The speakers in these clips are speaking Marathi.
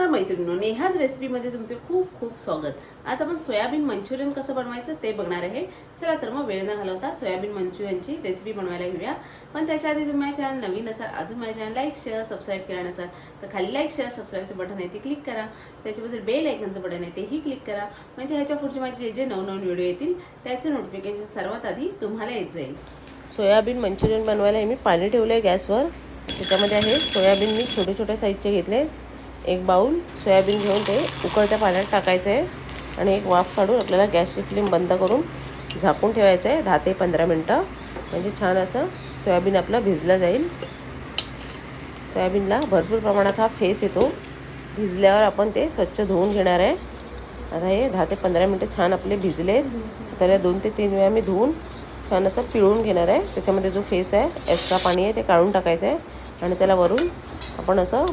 रेसिपीमध्ये तुमचे खूप खूप स्वागत. आज आपण सोयाबीन मंचुरियन कसं बनवायचं ते बघणार आहे. चला तर मग वेळ न घालवता सोयाबीन मंचुरियनची रेसिपी बनवायला घेऊया. पण त्याच्या आधी तुम्ही माझ्या चॅनल नवीन असाल अजून माझ्या चॅनल लाईक शेअर सबस्क्राईब केला नसाल तर खाली लाईक शेअर सबस्क्राईबचं बटन आहे ते क्लिक करा. त्याच्याबद्दल बेल ऐकनचं बटन आहे तेही क्लिक करा. म्हणजे ह्याच्या पुढचे माझे जे जे नवनवीन व्हिडिओ येतील त्याचं नोटिफिकेशन सर्वात आधी तुम्हाला येत जाईल. सोयाबीन मंचुरियन बनवायला मी पाणी ठेवलं आहे गॅसवर. त्याच्यामध्ये आहे सोयाबीन मी छोटे छोट्या साईजचे घेतले. एक बाऊल सोयाबीन घेऊन ते उकळत्या पाण्यात टाकायचं आहे आणि एक वाफ काढून आपल्याला गॅसची फ्लेम बंद करून झाकून ठेवायचं आहे दहा ते पंधरा मिनटं. म्हणजे छान असं सोयाबीन आपलं भिजलं जाईल. सोयाबीनला भरपूर प्रमाणात हा फेस येतो. भिजल्यावर आपण ते स्वच्छ धुवून घेणार आहे. आता हे दहा ते पंधरा मिनटं छान आपले भिजले. त्याला दोन ते तीन वेळा मी धुवून छान असं पिळून घेणार आहे. त्याच्यामध्ये जो फेस आहे एक्स्ट्रा पाणी आहे ते काढून टाकायचं आहे. आणि त्याला वरून आपण असं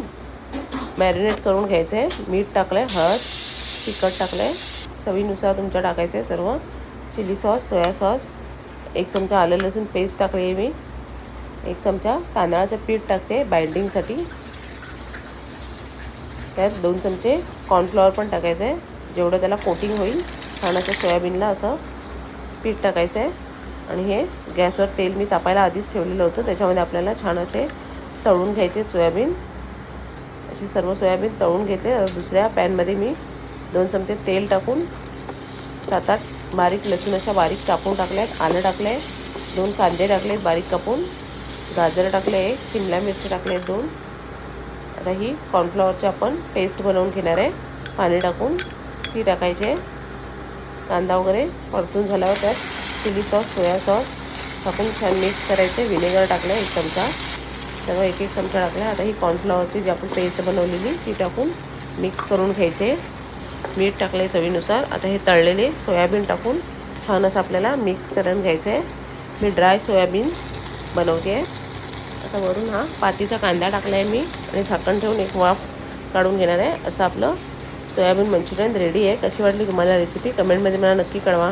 मॅरिनेट करून घ्यायचं. आहे मीठ टाकलं आहे हळद तिखट टाकलं आहे चवीनुसार तुमच्या टाकायचं आहे सर्व. Chilli sauce soya sauce. एक चमचा आलं लसूण पेस्ट टाकली आहे मी. एक चमचा तांदळाचं पीठ टाकते बाइंडिंगसाठी. त्यात दोन चमचे कॉर्नफ्लॉवर पण टाकायचं. आहे जेवढं त्याला कोटिंग होईल छान असं सोयाबीनला असं पीठ टाकायचं. आहे आणि हे गॅसवर तेल मी तापायला आधीच ठेवलेलं होतं. त्याच्यामध्ये आपल्याला छान असे तळून घ्यायचे सोयाबीन. अशी सर्व सोयाबीन तळून घेतले दुसऱ्या पॅनमध्ये मी दोन चमचे तेल टाकून सात आठ बारीक लसूण अशा बारीक कापून टाकल्यात आलं टाकलं आहे दोन कांदे टाकलेत बारीक कापून. गाजर टाकले एक शिमला मिरची टाकले आहेत दोन. आता ही कॉर्नफ्लॉवरची आपण पेस्ट बनवून घेणार आहे. पाणी टाकून ती टाकायची आहे. कांदा वगैरे परतून झाल्यावर त्यात चिली सॉस सोया सॉस टाकून छान मिक्स करायचे. व्हिनेगर टाकलं एक चमचा. सर्व एक एक चमचा टाकला. आता ही कॉर्नफ्लॉवरची जी आपण पेस्ट बनवलेली ती टाकून मिक्स करून घ्यायचे. मीठ टाकले चवीनुसार. आता हे तळलेले सोयाबीन टाकून छान असं आपल्याला मिक्स करून घ्यायचं आहे मी ड्राय सोयाबीन बनवते. आहे आता वरून हा पातीचा कांदा टाकला आहे मी आणि झाकण ठेवून एक वाफ काढून घेणार आहे. असं आपलं सोयाबीन मंचुरियन रेडी आहे. कशी वाटली तुम्हाला रेसिपी कमेंटमध्ये मला नक्की कळवा.